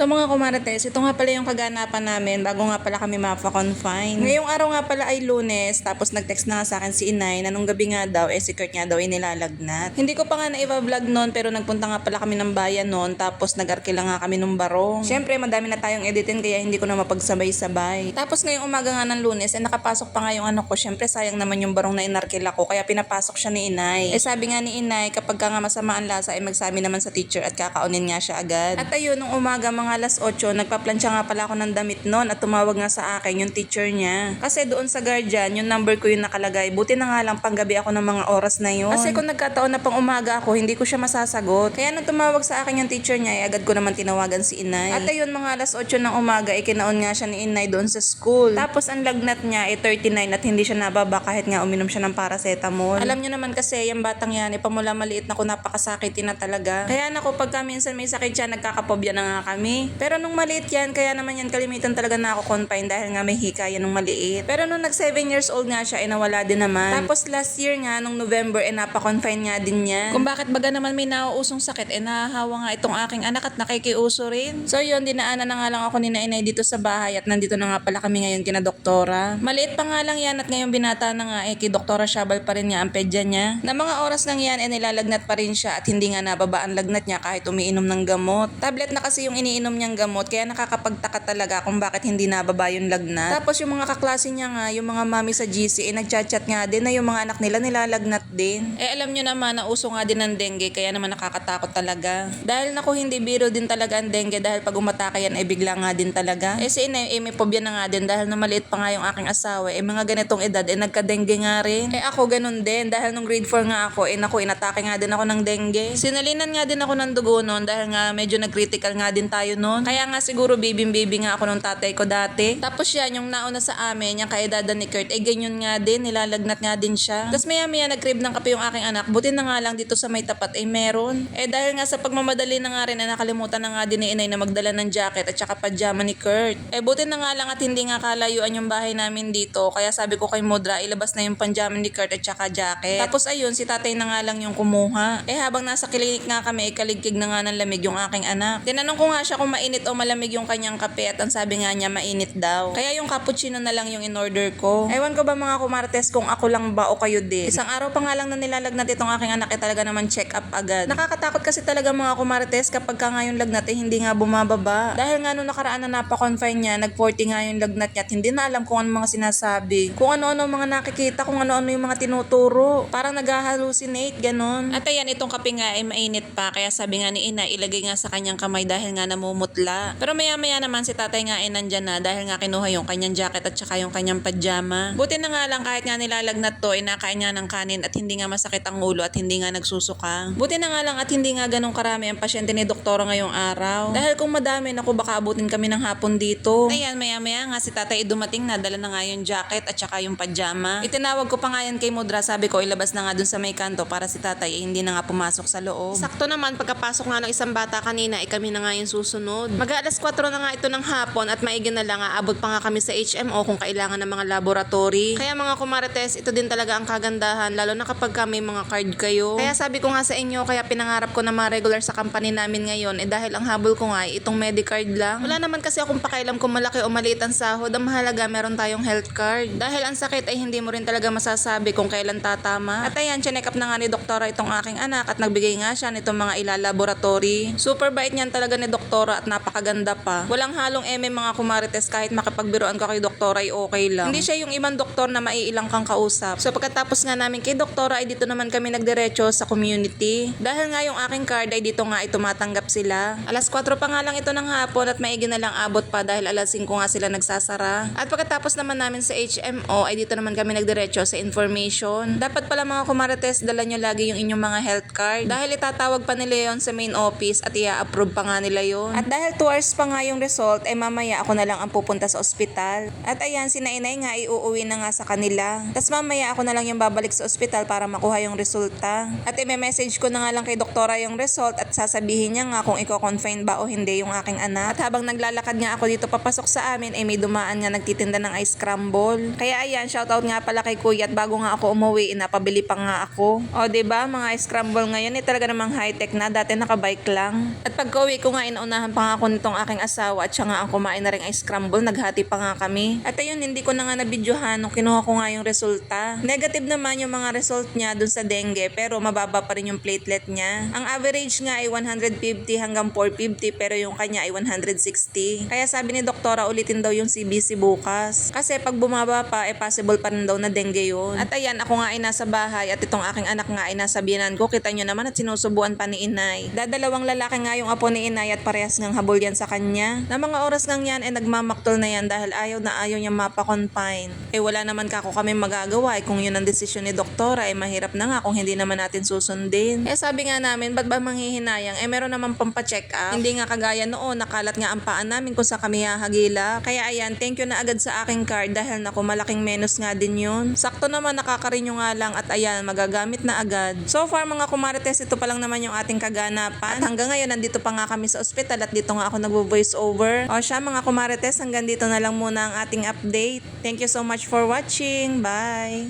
So mga kumarates, ito nga pala yung kaganapan namin bago nga pala kami mapa-confine. Ngayong araw nga pala ay lunes, tapos nag-text na nga sa akin si Inay na nung gabi nga daw, eh si Kurt nga daw inilalagnat. Hindi ko pa nga na-vlog noon pero nagpunta nga pala kami ng bayan noon, tapos nag-arkila nga kami ng barong. Siyempre, madami na tayong editin kaya hindi ko na mapagsabay-sabay. Tapos ngayong umaga nga ng lunes, eh nakapasok pa nga yung ano ko. Siyempre, sayang naman yung barong na inarkila ko, kaya pinapasok siya ni Inay. Eh sabi nga ni Inay, kapag ka nga masama ang lasa, ay magsabi naman sa teacher at kakaunin nga siya agad. At ayun, nung umaga mga alas 8, nagpaplansya nga pala ako ng damit noon at tumawag nga sa akin yung teacher niya. Kasi doon sa guardian, yung number ko yung nakalagay. Buti na nga lang panggabi ako ng mga oras na yun. Kasi kung nagkataon na pang umaga ako, hindi ko siya masasagot. Kaya nung tumawag sa akin yung teacher niya, ay agad ko naman tinawagan si Inay. At ayun, mga alas 8 ng umaga, ikinaon nga siya ni Inay doon sa school. Tapos ang lagnat niya ay 39 at hindi siya nababa kahit nga uminom siya ng paracetamol. Alam niyo naman kasi, yung batang yan, eh, pamula maliit na ko napakasakit na talaga. Kaya nako, pagka minsan may sakit siya, nagkakapobya na nga kami. Pero nung maliit yan, kaya naman yan kalimitan talaga na ako confine dahil nga may hika yan nung maliit. Pero nung nag 7 years old nga siya, eh nawala din naman. Tapos last year nga, nung November, eh napa-confine nga din niya. Kung bakit baga naman may nauusong sakit, eh nahahawa nga itong aking anak at nakikiuso rin. So yun, dinaanan na nga lang ako ni Nainay dito sa bahay at nandito na nga pala kami ngayon kina doktora. Maliit pa nga lang yan at ngayon binata na nga eh kay Doktora Shabal pa rin nga ang pedya niya. Na mga oras lang yan, eh nilalagnat pa rin siya at hindi nga nababa ang lagnat niya kahit umiinom ng gamot. Tablet na kasi yung iniinom niyang gamot kaya nakakapagtaka talaga kung bakit hindi nababa yung lagnat. Tapos yung mga kaklase niya nga, yung mga mami sa GC, eh nagchat-chat nga din na yung mga anak nila nilalagnat din. Eh alam nyo naman na uso nga din ng dengue kaya naman nakakatakot talaga. Dahil naku hindi biro din talaga ang dengue dahil pag umatake yan ay bigla nga din talaga. Eh si Inay, eh may phobia na nga din dahil na maliit pa nga yung aking asawa, eh mga ganitong edad, eh nagka-dengue nga rin. Eh ako ganun din dahil nung grade 4 nga ako, eh naku inatake nga din ako ng dengue. Sinalinan nga din ako ng dugo noon dahil nga medyo nag-critical nga din tayo noon. Kaya nga siguro baby-baby nga ako nung tatay ko dati. Tapos yan, yung nauna sa amin, yung kaedada ni Kurt, eh ganyan nga din, nilalagnat nga din siya. Tapos maya maya nag-crib ng kape yung aking anak, buti na nga lang dito sa may tapat ay meron. Eh dahil nga sa pagmamadali na nga rin, eh nakalimutan na nga din ni inay na magdala ng jacket at saka pajama ni Kurt. Eh buti na nga lang at hindi nga kalayuan yung bahay namin dito, kaya sabi ko kay Modra, ilabas na yung pajama ni Kurt at saka jacket. Tapos ayun, si tatay na nga lang yung kumuha. Eh habang nasa klinik nga kami, ikaligkig na nga ng lamig yung aking anak. Tinanong ko nga siya kung mainit o malamig yung kanyang kape at ang sabi nga niya mainit daw. Kaya yung cappuccino na lang yung in-order ko. Ewan ko ba mga kumartes kung ako lang ba o kayo din. Isang araw pa nga lang na nilalagnat itong aking anak eh talaga naman check up agad. Nakakatakot kasi talaga mga kumartes kapag ka nga yung lagnat eh hindi nga bumababa. Dahil nga nung nakaraan na napa-confine niya, nag-40 nga yung lagnat niya at hindi na alam kung ano mga sinasabi. Kung ano-ano mga nakikita, kung ano-ano yung mga tinuturo. Parang nag-hallucinate, ganon. At ayan, itong kape nga ay mainit pa. Kaya sabi nga ni Ina, ilagay nga sa kanyang kamay dahil nga namumutla. Pero maya-maya naman si tatay nga ay nandyan na dahil nga kinuha yung kanyang jacket at saka yung kanyang pajama. Buti na nga lang kahit nga nilalagnat to, inakain niya ng kanin at hindi nga masakit ang ulo at hindi nga nagsusuka. Buti na nga lang at hindi nga ganong karami ang pasyente ni doktora ngayong araw. Dahil kung madami, naku baka abutin kami ng hapon dito. Ayan, maya-maya nga si tatay ay dumating na, dala na nga yung jacket at saka yung pajama. Itinawag ko pa nga yan kay Mudra, sabi ko ilabas na nga dun sa may kanto para si tatay ay hindi na nga pumasok sa loob. Sakto naman, pagkapasok nga ng isang bata kanina, ay kami na nga yung susunod. Mag alas 4 na nga ito ng hapon at maigi na lang, aabot pa nga kami sa HMO kung kailangan ng mga laboratory. Kaya mga kumarites, ito din talaga ang kagandahan, lalo na kapag ka may mga card kayo. Kaya sabi ko nga sa inyo, kaya pinangarap ko na mga regular sa company namin ngayon, eh dahil ang habol ko nga ay itong medicard lang. Wala naman kasi akong pakialam kung malaki o maliit ang sahod, ang mahalaga meron tayong health card. Dahil ang sakit ay hindi mo rin talaga masasabi kung kailan tatama. At ayan, chinek up na nga ni doktora itong aking anak at nagbigay nga siya nitong mga ilalaboratory. Super bait niyan talaga ni doktora at napakaganda pa. Walang halong eme mga kumarites kahit makipagbiroan ka kay doktora ay okay lang. Hindi siya yung ibang doktor na maiilang kang kausap. So pagkatapos nga namin kay doktora ay dito naman kami nagdiretso sa community. Dahil nga yung aking card ay dito nga ay tumatanggap sila. Alas 4 pa nga lang ito ng hapon at maigi na lang abot pa dahil alas 5 nga sila nagsasara. At pagkatapos naman namin sa HMO ay dito naman kami nagdiretso sa information. Dapat pala mga kumarites dala nyo lagi yung inyong mga health card dahil itatawag pa nila yon sa main office at i-approve pa nga nila yon. At dahil 2 hours pa nga yung result ay mamaya ako na lang ang pupunta sa ospital. At ayan si Nainay nga iuuwi na nga sa kanila. Tapos mamaya ako na lang yung babalik sa ospital para makuha yung resulta. At i-message ko na nga lang kay doktora yung result at sasabihin niya nga kung iko-confine ba o hindi yung aking anak. At habang naglalakad nga ako dito papasok sa amin ay may dumaan nga nagtitinda ng ice crumble. Kaya ayan, shoutout nga pala kay kuya at bago nga ako umuwi, inapabili pa nga ako. O 'di ba mga ice crumble ngayon eh talaga namang high-tech na, dati nakabike lang. At pag uwi ko nga inaunahan naman pa nga ako nitong aking asawa at siya nga ang kumain na rin ice scramble. Naghati pa nga kami. At ayun, hindi ko na nga nabidyohan nung kinuha ko nga yung resulta. Negative naman yung mga result niya dun sa dengue pero mababa pa rin yung platelet niya. Ang average nga ay 150 hanggang 450 pero yung kanya ay 160. Kaya sabi ni doktora ulitin daw yung CBC bukas. Kasi pag bumaba pa, eh possible pa rin daw na dengue yun. At ayan, ako nga ay nasa bahay at itong aking anak nga ay nasa biyanan ko. Kita nyo naman at sinusubuan pa ni inay. Dadalawang lalaki nga yung apo ni inay at parehas ngang habol yan sa kanya. Na mga oras ngang yan ay nagmamaktol na yan dahil ayaw na ayaw niya mapa-confine. Eh wala naman kako kami magagawa eh kung yun ang desisyon ni doktora eh mahirap na nga kung hindi naman natin susundin. Eh sabi nga namin, ba't ba manghihinayang? Eh meron naman pampacheck up. Hindi nga kagaya noon, nakalat nga ang paan namin kung sa kami hahagila. Kaya ayan, thank you na agad sa aking card dahil naku malaking menos nga din yun. Sakto naman nakakarinyo nga lang at ayan, magagamit na agad. So far mga kumarites, ito pa lang naman yung ating kaganapan. At hanggang ngayon, nandito pa nga kami sa ospital at dito nga ako nagvo-voice over. O siya mga kumarites, hanggang dito na lang muna ang ating update. Thank you so much for watching. Bye!